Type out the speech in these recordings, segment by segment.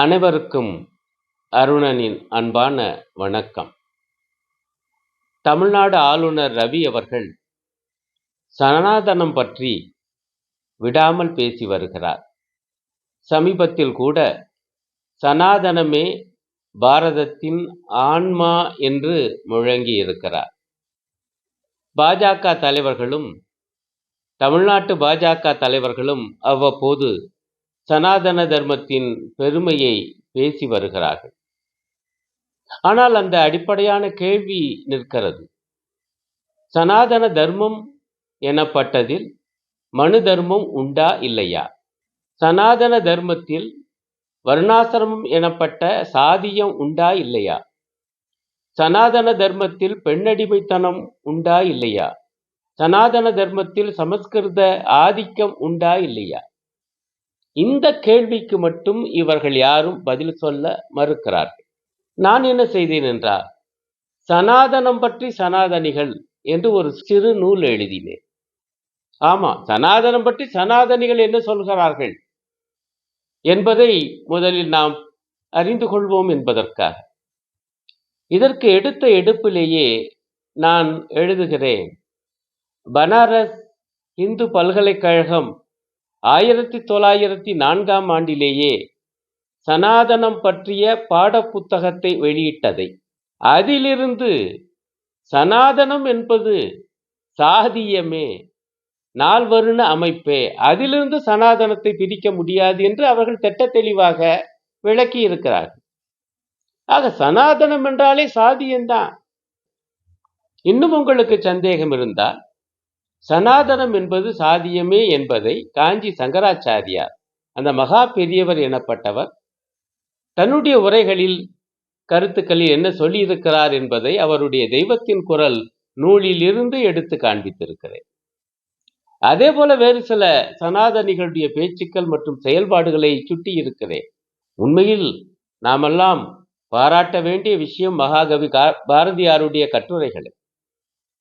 அனைவருக்கும் அருணனின் அன்பான வணக்கம். தமிழ்நாடு ஆளுநர் ரவி அவர்கள் சனாதனம் பற்றி விடாமல் பேசி வருகிறார். சமீபத்தில் கூட சனாதனமே பாரதத்தின் ஆன்மா என்று முழங்கி இருக்கிறார். பாஜக தலைவர்களும் தமிழ்நாட்டு பாஜக தலைவர்களும் அவ்வப்போது சனாதன தர்மத்தின் பெருமையை பேசி வருகிறார்கள். ஆனால் அந்த அடிப்படையான கேள்வி நிற்கிறது. சனாதன தர்மம் எனப்பட்டதில் மனு தர்மம் உண்டா இல்லையா? சனாதன தர்மத்தில் வர்ணாசிரமம் எனப்பட்ட சாதியம் உண்டா இல்லையா? சனாதன தர்மத்தில் பெண்ணடிமைத்தனம் உண்டா இல்லையா? சனாதன தர்மத்தில் சமஸ்கிருத ஆதிக்கம் உண்டா இல்லையா? இந்த கேள்விக்கு மட்டும் இவர்கள் யாரும் பதில் சொல்ல மறுக்கிறார்கள். நான் என்ன செய்தேன் என்றால் சனாதனம் பற்றி சனாதனிகள் என்று ஒரு சிறு நூல் எழுதினேன். ஆமா சனாதனம் பற்றி சனாதனிகள் என்ன சொல்கிறார்கள் என்பதை முதலில் நாம் அறிந்து கொள்வோம் என்பதற்காக. இதற்கு எடுத்த எடுப்பிலேயே நான் எழுதுகிறேன் பனாரஸ் இந்து பல்கலைக்கழகம் ஆயிரத்தி தொள்ளாயிரத்தி நான்காம் ஆண்டிலேயே சனாதனம் பற்றிய பாடப்புத்தகத்தை வெளியிட்டதை. அதிலிருந்து சனாதனம் என்பது சாதியமே நால்வருண அமைப்பே அதிலிருந்து சனாதனத்தை பிரிக்க முடியாது என்று அவர்கள் திட்ட தெளிவாக விளக்கி இருக்கிறார்கள் ஆக சனாதனம் என்றாலே சாதியம்தான். இன்னும் உங்களுக்கு சந்தேகம் இருந்தால் சனாதனம் என்பது சாதியமே என்பதை காஞ்சி சங்கராச்சாரியார் அந்த மகா பெரியவர் எனப்பட்டவர் தன்னுடைய உரைகளில் கருத்துக்களில் என்ன சொல்லியிருக்கிறார் என்பதை அவருடைய தெய்வத்தின் குரல் நூலில் இருந்து எடுத்து காண்பித்திருக்கிறேன். அதே போல வேறு சில சனாதனிகளுடைய பேச்சுக்கள் மற்றும் செயல்பாடுகளை சுட்டி இருக்கிறேன். உண்மையில் நாமெல்லாம் பாராட்ட வேண்டிய விஷயம் மகாகவி பாரதியாருடைய கட்டுரைகளை.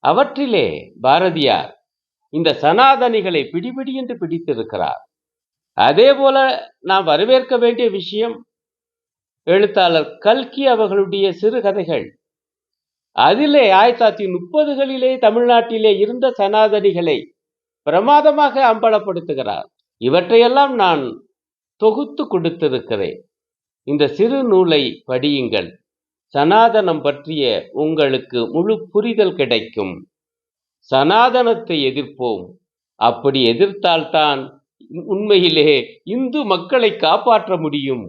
அவற்றிலே பாரதியார் இந்த சனாதனிகளை பிடிபிடி என்று பிடித்திருக்கிறார். அதே போல நாம் வரவேற்க வேண்டிய விஷயம் எழுத்தாளர் கல்கி அவர்களுடைய சிறுகதைகள் அதிலே ஆயிரத்தி தொள்ளாயிரத்தி முப்பதுகளிலே தமிழ்நாட்டிலே இருந்த சனாதனிகளை பிரமாதமாக அம்பலப்படுத்துகிறார். இவற்றையெல்லாம் நான் தொகுத்து கொடுத்திருக்கிறேன். இந்த சிறு நூலை படியுங்கள். சனாதனம் பற்றிய உங்களுக்கு முழு புரிதல் கிடைக்கும். சனாதனத்தை எதிர்ப்போம். அப்படி எதிர்த்தால்தான் உண்மையிலே இந்து மக்களை காப்பாற்ற முடியும்.